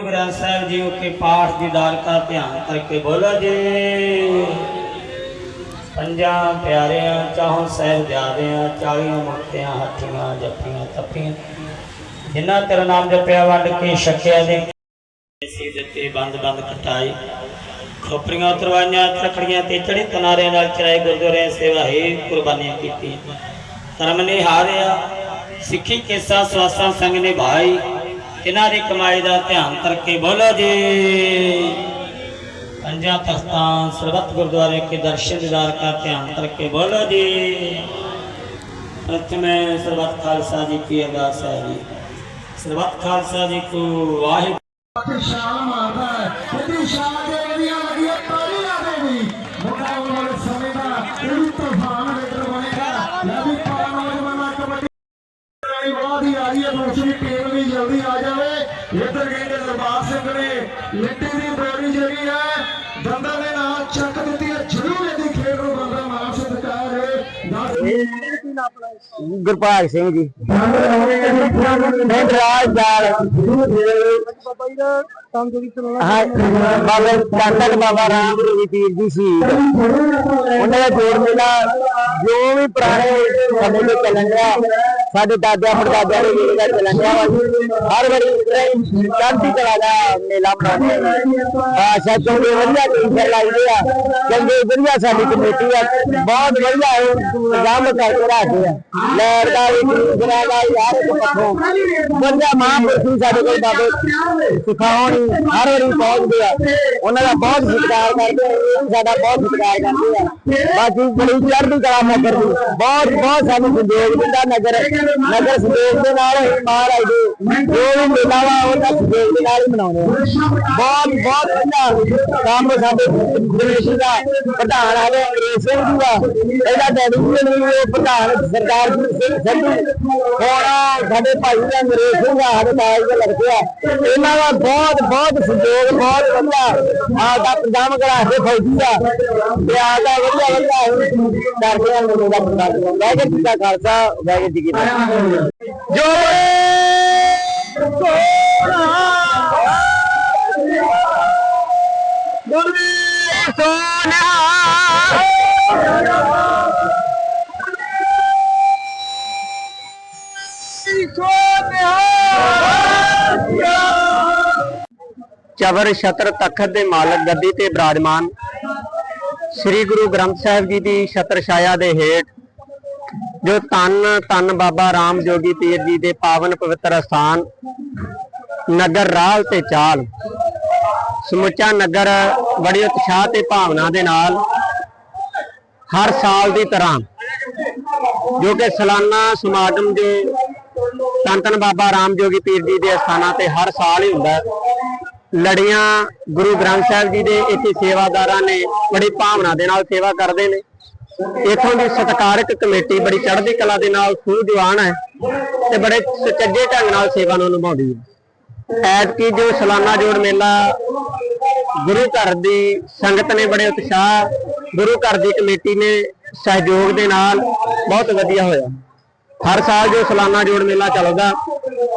ਗੁਰੂ ਗ੍ਰੰਥ ਸਾਹਿਬ ਜੀ ਉੱਤੇ ਪਾਠ ਦੀ ਦਾਲ ਕਾ ਧਿਆਨ ਕਰਕੇ ਬੋਲੋ ਜੀ। ਪੰਜਾਂ ਪਿਆਰਿਆਂ, ਚਾਹੋਂ ਸਹਿਬ ਜਾਦਿਆਂ ਚਾਲੀਆਂ ਮੁਕਤਿਆਂ ਹੱਥੀਆਂ, ਜੱਫੀਆਂ ਤੱਪੀਆਂ ਜਿਨ੍ਹਾਂ ਤੇਰਾ ਨਾਮ ਜਪਿਆ ਵੰਡ ਕੇ ਛਕਿਆ ਦੇ। ਸੀ ਦਿੱਤੇ ਬੰਦ ਬੰਦ ਕਟਾਈ ਖੋਪਰੀਆਂ ਉਤਰਵਾਈਆਂ ਤਕੜੀਆਂ ਤੇ ਚੜੀ ਤਨਾਰਿਆਂ ਨਾਲ ਚਰਾਏ ਗੁਰਦੁਆਰੇ ਸੇਵਾ ਹੀ ਕੁਰਬਾਨੀਆਂ ਕੀਤੀ ਧਰਮ ਨੇ ਹਾਰਿਆ ਸਿੱਖੀ ਕੇਸਾ, ਸਵਾਸਾਂ ਸੰਗ ਨੇ ਭਾਈ ਇਹਨਾਂ ਦੀ ਕਮਾਈ ਦਾ ਧਿਆਨ ਕਰਕੇ ਬੋਲੋ ਜੀ। ਪੰਜਾਂ ਤਖਤਾਂ ਸਰਬੱਤ ਗੁਰਦੁਆਰੇ ਕੇ ਦਰਸ਼ਨ ਦੀਦਾਰ ਦਾ ਧਿਆਨ ਕਰਕੇ ਬੋਲੋ ਜੀ। ਪ੍ਰਥਮੇ ਸਰਬਤ ਖਾਲਸਾ ਜੀ ਕੀ ਅਰਦਾਸ ਹੈ ਜੀ। ਸਰਬੱਤ ਖਾਲਸਾ ਜੀ ਕੋ ਵਾਹਿਗੁਰੂ। ਸ਼ਾਮ ਆਦਾ ਹੈ ਸ਼ਾਮ ਲਿੱਟੀ ਦੀ ਬੋਰੀ ਜਿਹੜੀ ਹੈ ਦੰਦਾਂ ਦੇ ਨਾਲ ਚੱਕ ਦਿੱਤੀ ਹੈ। ਜ਼ਰੂਰ ਇਹਦੀ ਖੇਡ ਨੂੰ ਬੰਦਾ ਮਾਨ ਸਤਿਕਾਰ ਹੈ। ਗੁਰਭਾਗ ਸਿੰਘ ਜੀ। ਮੈਂ ਹਾਂ ਬਾਬਾ ਰਾਮ ਜੀ ਪੀਰ ਜੀ ਸੀ ਉਹਨਾਂ ਦਾ ਜੋੜ ਮੇਲਾ ਜੋ ਵੀ ਪੁਰਾਣੇ ਸਮੇਂ ਤੋਂ ਚੱਲਣ ਰਿਹਾ ਸਾਡੇ ਦਾਦਿਆਂ ਪੜਦਾਦਿਆਂ ਦੇ ਮੇਲਾ ਦਾ ਚੱਲਣ ਵਾ ਹਰ ਵਾਰੀ ਚੜ੍ਹਦੀ ਕਲਾ ਦਾ ਮੇਲਾ ਮਨਾਉਂਦੇ ਆ ਸੱਚੋ ਦੇ ਵਧੀਆ ਟੀਚਰ ਲਾਈਦੇ ਆ। ਚੰਗੇ ਵਧੀਆ ਸਾਡੀ ਕਮੇਟੀ ਆ। ਬਹੁਤ ਵਧੀਆ ਇਹ ਇੰਤਜ਼ਾਮ ਕਰਕੇ ਰੱਖਦੇ ਆ। ਲੈਟ ਦਾ ਵੀ ਟੀਚਰਾਂ ਦਾ ਵੀ ਹਰ ਇੱਕ ਪੱਖੋਂ ਵਧੀਆ ਮਹਾਂਪੁਰਸ਼ੀ ਸਾਡੇ ਕੋਲ ਬਾਬੇ ਸਿਖਾਉਣ ਹਰ ਵਾਰੀ ਪਹੁੰਚਦੇ ਆ। ਉਹਨਾਂ ਦਾ ਬਹੁਤ ਸਤਿਕਾਰ ਕਰਦੇ ਆ। ਸਾਡਾ ਬਹੁਤ ਸਤਿਕਾਰ ਕਰਦੇ ਆ। ਬਾਕੀ ਬੜੀ ਚੜ੍ਹਦੀ ਕਲਾ ਨਗਰ ਦੀ, ਬਹੁਤ ਬਹੁਤ ਸਾਨੂੰ ਸਹਿਯੋਗ ਦਿੰਦਾ ਨਗਰ। ਨਗਰ ਸਹਿਯੋਗ ਦੇ ਨਾਲ ਹੀ ਮਹਾਰਾਜ ਦੇ ਜੋ ਵੀ ਮੇਲਾ ਵਾ ਉਹਦਾ ਸਹਿਯੋਗ ਦੇ ਨਾਲ ਹੀ ਮਨਾਉਂਦੇ ਆ ਬਹੁਤ ਬਹੁਤ ਵਧੀਆ ਕੰਮ ਸਾਡੇ ਦੇਸ਼ ਦਾ ਪ੍ਰਧਾਨ ਆਵੇ ਅੰਗਰੇਜ਼ ਸਿੰਘ ਜੀ ਦਾ ਇਹਦਾ ਡੈਡੀਕੇਸ਼ਨ ਵੀ ਉਹ ਪ੍ਰਧਾਨ ਸਰਦਾਰ ਜੀ ਸਿੰਘ ਸੰਧੂ ਹੁਣ ਸਾਡੇ ਭਾਈ ਦਾ ਅੰਗਰੇਜ਼ ਸਿੰਘ ਆ ਸਾਡੇ ਨਾਲ ਦੇ ਲੱਗਦੇ ਆ ਇਹਨਾਂ ਦਾ ਬਹੁਤ ਬਹੁਤ ਸਹਿਯੋਗ ਬਹੁਤ ਵਧੀਆ ਆ ਦਾ ਪੰਜਾਬ ਕਰਾਸੇ ਫੌਜੀ ਆ ਤੇ ਆ ਦਾ ਵਧੀਆ ਵਧੀਆ ਅਸੀਂ ਕਰਦੇ ਆ ਮੈਨੂੰ ਦਾ ਪ੍ਰਕਾਸ਼ ਵਾਹਿਗੁਰੂ ਜੀ ਦਾ ਖਾਲਸਾ ਵਾਹਿਗੁਰੂ ਜੀ ਕੀ ਫਤਿਹ ਜੋ ਗੁਰਵੀ ਚਵਰ ਛਤਰ ਤਖਤ ਦੇ ਮਾਲਕ ਗੱਦੀ ਤੇ ਬਿਰਾਜਮਾਨ। ਸ੍ਰੀ ਗੁਰੂ ਗ੍ਰੰਥ ਸਾਹਿਬ ਜੀ ਦੀ ਛਤਰ ਛਾਇਆ ਦੇ ਹੇਠ ਜੋ ਤਨ ਤਨ ਬਾਬਾ ਰਾਮ ਜੋਗੀ ਪੀਰ ਜੀ ਦੇ ਪਾਵਨ ਪਵਿੱਤਰ ਅਸਥਾਨ ਨਗਰ ਰਾਲ ਤੇ ਚਾਲ। ਸਮੁੱਚਾ ਨਗਰ ਬੜੀ ਉਤਸ਼ਾਹ ਤੇ ਭਾਵਨਾ ਦੇ ਨਾਲ ਹਰ ਸਾਲ ਦੀ ਤਰ੍ਹਾਂ ਜੋ ਕਿ ਸਾਲਾਨਾ ਸਮਾਗਮ ਜੋ ਧੰਨ ਧੰਨ ਬਾਬਾ ਰਾਮ ਜੋਗੀ ਪੀਰ ਜੀ ਦੇ ਅਸਥਾਨਾਂ ਤੇ ਹਰ ਸਾਲ ਹੀ ਹੁੰਦਾ ਲੜੀਆਂ ਗੁਰੂ ਗ੍ਰੰਥ ਸਾਹਿਬ ਜੀ ਦੇ ਇੱਥੇ ਸੇਵਾਦਾਰਾਂ ਨੇ ਬੜੀ ਭਾਵਨਾ ਦੇ ਨਾਲ ਸੇਵਾ ਕਰਦੇ ਨੇ। ਇਥੋਂ ਦੀ ਸਤਿਕਾਰਕ ਕਮੇਟੀ ਬੜੀ ਚੜ੍ਹਦੀ ਕਲਾ ਦੇ ਨਾਲ ਸੂਝਵਾਨ ਹੈ ਤੇ ਬੜੇ ਸੁਚੱਜੇ ਢੰਗ ਨਾਲ ਸੇਵਾ ਨੂੰ ਨਿਭਾਉਂਦੀ ਹੈ। ਐਤਕੀ ਜੋ ਸਾਲਾਨਾ ਜੋੜ ਮੇਲਾ ਗੁਰੂ ਘਰ ਦੀ ਸੰਗਤ ਨੇ ਬੜੇ ਉਤਸ਼ਾਹ ਗੁਰੂ ਘਰ ਦੀ ਕਮੇਟੀ ਨੇ ਸਹਿਯੋਗ ਦੇ ਨਾਲ ਬਹੁਤ ਵਧੀਆ ਹੋਇਆ। ਹਰ ਸਾਲ ਜੋ ਸਾਲਾਨਾ ਜੋੜ ਮੇਲਾ ਚੱਲਦਾ,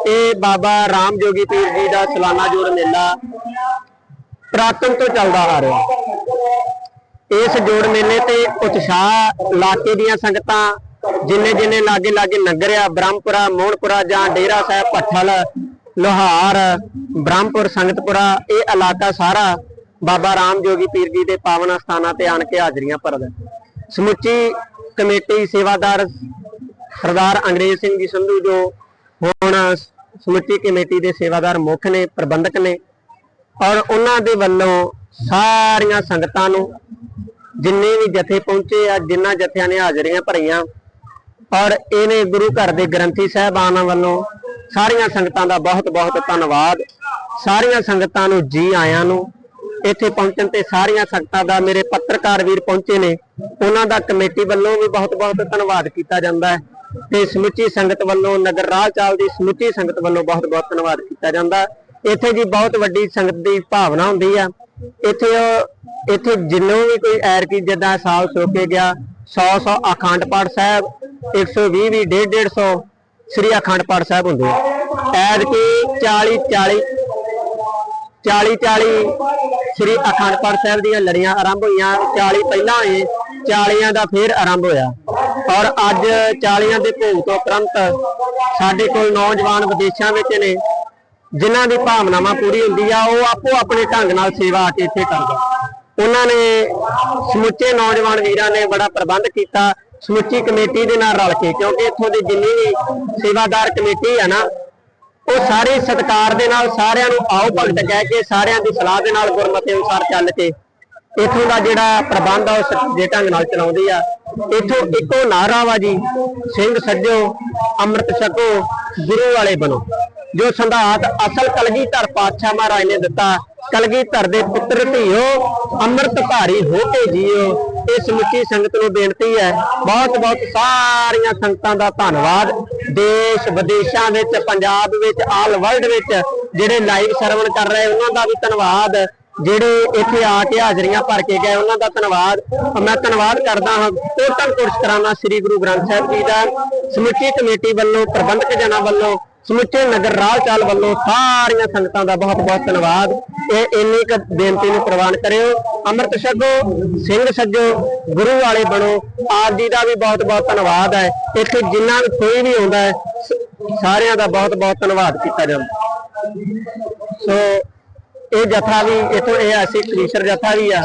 ਇਹ ਬਾਬਾ ਰਾਮ ਜੋਗੀ ਪੀਰ ਜੀ ਦਾ ਸਾਲਾਨਾ ਜੋੜ ਮੇਲਾ ਪ੍ਰਾਤਨ ਤੋਂ ਚੱਲਦਾ ਆ ਰਿਹਾ। ਇਸ ਜੋੜ ਮੇਲੇ ਤੇ ਉਤਸ਼ਾਹ ਇਲਾਕੇ ਦੀਆਂ ਸੰਗਤਾਂ, ਜਿੰਨੇ ਜਿੰਨੇ ਲਾਗੇ ਲਾਗੇ ਨਗਰ ਆ, ਬ੍ਰਹਮਪੁਰਾ, ਮੋਹਨਪੁਰਾ ਜਾਂ ਡੇਰਾ ਸਾਹਿਬ ਪੱਠਲ ਲੋਹਾਰ, ਬ੍ਰਹਮਪੁਰ, ਸੰਗਤਪੁਰਾ, ਇਹ ਇਲਾਕਾ ਸਾਰਾ ਬਾਬਾ ਰਾਮਜੋਗੀ ਪੀਰ ਜੀ ਦੇ ਪਾਵਨ ਸਥਾਨਾਂ ਤੇ ਆਣ ਕੇ ਹਾਜ਼ਰੀਆਂ ਭਰਦਾ ਸਮੁੱਚੀ ਕਮੇਟੀ ਸੇਵਾਦਾਰ ਸਰਦਾਰ ਅੰਗਰੇਜ਼ ਸਿੰਘ ਜੀ ਸੰਧੂ ਜੋ ਹੁਣ ਸਮੁੱਚੀ ਕਮੇਟੀ ਦੇ ਸੇਵਾਦਾਰ ਮੁੱਖ ਨੇ, ਪ੍ਰਬੰਧਕ ਨੇ ਔਰ ਉਹਨਾਂ ਦੇ ਵੱਲੋਂ ਸਾਰੀਆਂ ਸੰਗਤਾਂ ਨੂੰ ਜਿੰਨੇ ਵੀ ਜਥੇ ਪਹੁੰਚੇ ਆ ਜਿਨ੍ਹਾਂ ਜਥਿਆਂ ਨੇ ਹਾਜ਼ਰੀਆਂ ਭਰੀਆਂ, ਔਰ ਇਹਨੇ ਗੁਰੂ ਘਰ ਦੇ ਗ੍ਰੰਥੀ ਸਾਹਿਬਾਨਾਂ ਵੱਲੋਂ ਸਾਰੀਆਂ ਸੰਗਤਾਂ ਦਾ ਬਹੁਤ ਬਹੁਤ ਧੰਨਵਾਦ। ਸਾਰੀਆਂ ਸੰਗਤਾਂ ਨੂੰ ਜੀ ਆਇਆਂ ਨੂੰ। ਇੱਥੇ ਪਹੁੰਚਣ ਤੇ ਸਾਰੀਆਂ ਸੰਗਤਾਂ ਦਾ ਮੇਰੇ ਪੱਤਰਕਾਰ ਵੀਰ ਪਹੁੰਚੇ ਨੇ। ਉਹਨਾਂ ਦਾ ਕਮੇਟੀ ਵੱਲੋਂ ਵੀ ਬਹੁਤ ਬਹੁਤ ਧੰਨਵਾਦ ਕੀਤਾ ਜਾਂਦਾ ਹੈ। ਤੇ ਸਮੁੱਚੀ ਸੰਗਤ ਵੱਲੋਂ, ਨਗਰ ਰਾਹ ਚਾਲ ਦੀ ਸਮੁੱਚੀ ਸੰਗਤ ਵੱਲੋਂ ਬਹੁਤ ਬਹੁਤ ਧੰਨਵਾਦ ਕੀਤਾ ਜਾਂਦਾ ਇੱਥੇ ਜੀ ਬਹੁਤ ਵੱਡੀ ਸੰਗਤ ਦੀ ਭਾਵਨਾ ਹੁੰਦੀ ਆ। ਇੱਥੇ ਇੱਥੇ ਜਿੰਨੋਂ ਵੀ ਕੋਈ ਐਰ ਕੀ ਜਿੱਦਾਂ ਸਾਲ ਸੋਕੇ ਗਿਆ 100 100 ਅਖੰਡ ਪਾਠ ਸਾਹਿਬ 120 ਵੀ 150 150 ਸ੍ਰੀ ਅਖੰਡ ਪਾਠ ਸਾਹਿਬ ਹੁੰਦੇ ਆ। ਐਦ ਕੀ 40 40 40 40 ਸ੍ਰੀ ਅਖੰਡ ਪਾਠ ਸਾਹਿਬ ਦੀਆਂ ਲੜੀਆਂ ਆਰੰਭ ਹੋਈਆਂ 40 ਪਹਿਲਾਂ ਹੋਏ 40 ਦਾ ਫੇਰ ਆਰੰਭ ਹੋਇਆ। ਔਰ ਅੱਜ 40 ਦੇ ਭੋਗ ਤੋਂ ਉਪਰੰਤ ਸਾਡੇ ਕੋਲ ਨੌਜਵਾਨ ਵਿਦੇਸ਼ਾਂ ਵਿੱਚ ਨੇ ਜਿਨ੍ਹਾਂ ਦੀ ਭਾਵਨਾਵਾਂ ਪੂਰੀ ਹੁੰਦੀ ਆ, ਉਹ ਆਪੋ ਆਪਣੇ ਢੰਗ ਨਾਲ ਸੇਵਾ ਆ ਕੇ ਇੱਥੇ ਕਰਦੇ ਉਹਨਾਂ ਨੇ ਸਮੁੱਚੇ ਨੌਜਵਾਨ ਵੀਰਾਂ ਨੇ ਬੜਾ ਪ੍ਰਬੰਧ ਕੀਤਾ, ਸਮੁੱਚੀ ਕਮੇਟੀ ਦੇ ਨਾਲ ਰਲ ਕੇ, ਕਿਉਂਕਿ ਇੱਥੋਂ ਦੀ ਜਿੰਨੀ ਵੀ ਸੇਵਾਦਾਰ ਕਮੇਟੀ ਆ ਨਾ, ਉਹ ਸਾਰੇ ਸਤਕਾਰ ਦੇ ਨਾਲ ਸਾਰਿਆਂ ਨੂੰ ਆਓ ਭਗਤ ਕਹਿ ਕੇ, ਸਾਰਿਆਂ ਦੀ ਸਲਾਹ ਦੇ ਨਾਲ ਗੁਰਮਤਿ ਅਨੁਸਾਰ ਚੱਲ ਕੇ ਇੱਥੋਂ ਦਾ ਜਿਹੜਾ ਪ੍ਰਬੰਧ ਆ, ਉਹ ਸੱਚੇ ਢੰਗ ਨਾਲ ਚਲਾਉਂਦੇ ਆ। ਇੱਥੋਂ ਇੱਕੋ ਨਾਰਾ ਵਾ ਜੀ ਸਿੰਘ ਸੱਜੋ, ਅੰਮ੍ਰਿਤ ਛਕੋ, ਗੁਰੂ ਵਾਲੇ ਬਣੋ। ਜੋ ਸੰਧਾਤ ਅਸਲ ਕਲਗੀਧਰ ਪਾਤਸ਼ਾਹ ਮਹਾਰਾਜ ਨੇ ਦਿੱਤਾ, ਕਲਗੀਧਰ ਦੇ ਪੁੱਤਰ ਧੀਓ, ਅੰਮ੍ਰਿਤ ਧਾਰੀ ਹੋ ਕੇ ਜੀਓ, ਇਹ ਸਮੁੱਚੀ ਸੰਗਤ ਨੂੰ ਬੇਨਤੀ ਹੈ। ਬਹੁਤ ਬਹੁਤ ਸਾਰੀਆਂ ਸੰਗਤਾਂ ਦਾ ਧੰਨਵਾਦ। ਦੇਸ਼ ਵਿਦੇਸ਼ਾਂ ਵਿੱਚ, ਪੰਜਾਬ ਵਿੱਚ, ਆਲ ਵਰਲਡ ਵਿੱਚ ਜਿਹੜੇ ਲਾਈਵ ਸਰਵਣ ਕਰ ਰਹੇ, ਉਹਨਾਂ ਦਾ ਵੀ ਧੰਨਵਾਦ। ਜਿਹੜੇ ਇੱਥੇ ਆ ਕੇ ਹਾਜ਼ਰੀਆਂ ਭਰ ਕੇ ਗਏ, ਉਹਨਾਂ ਦਾ ਧੰਨਵਾਦ। ਮੈਂ ਧੰਨਵਾਦ ਕਰਦਾ ਹਾਂ, ਕੋਟਨ ਕੋਰਸ ਕਰਾਨਾ ਸ੍ਰੀ ਗੁਰੂ ਗ੍ਰੰਥ ਸਾਹਿਬ ਜੀ ਦਾ। ਸਮੁੱਚੀ ਕਮੇਟੀ ਵੱਲੋਂ, ਪ੍ਰਬੰਧਕ ਜਨਾਂ ਵੱਲੋਂ ਸਮੁੱਚੇ ਨਗਰ ਰਾਹ ਚਾਲ ਵੱਲੋਂ ਸਾਰੀਆਂ ਸੰਗਤਾਂ ਦਾ ਬਹੁਤ ਬਹੁਤ ਧੰਨਵਾਦ। ਇਹ ਇੰਨੀ ਕੁ ਬੇਨਤੀ ਨੂੰ ਪ੍ਰਵਾਨ ਕਰਿਓ। ਅੰਮ੍ਰਿਤ ਛਕੋ, ਸਿੰਘ ਸੱਜੋ ਗੁਰੂ ਵਾਲੇ ਬਣੋ, ਆਪ ਜੀ ਦਾ ਵੀ ਬਹੁਤ ਬਹੁਤ ਧੰਨਵਾਦ ਹੈ। ਇੱਥੇ ਜਿੰਨਾ ਵੀ ਕੋਈ ਵੀ ਆਉਂਦਾ ਹੈ ਸਾਰਿਆਂ ਦਾ ਬਹੁਤ ਬਹੁਤ ਧੰਨਵਾਦ ਕੀਤਾ ਜਾਂਦਾ। ਸੋ, ਇਹ ਜਥਾ ਵੀ, ਇਥੋਂ ਇਹ ਐਸੀ ਕਲੀਸ਼ਰ ਜਥਾ ਵੀ ਆ।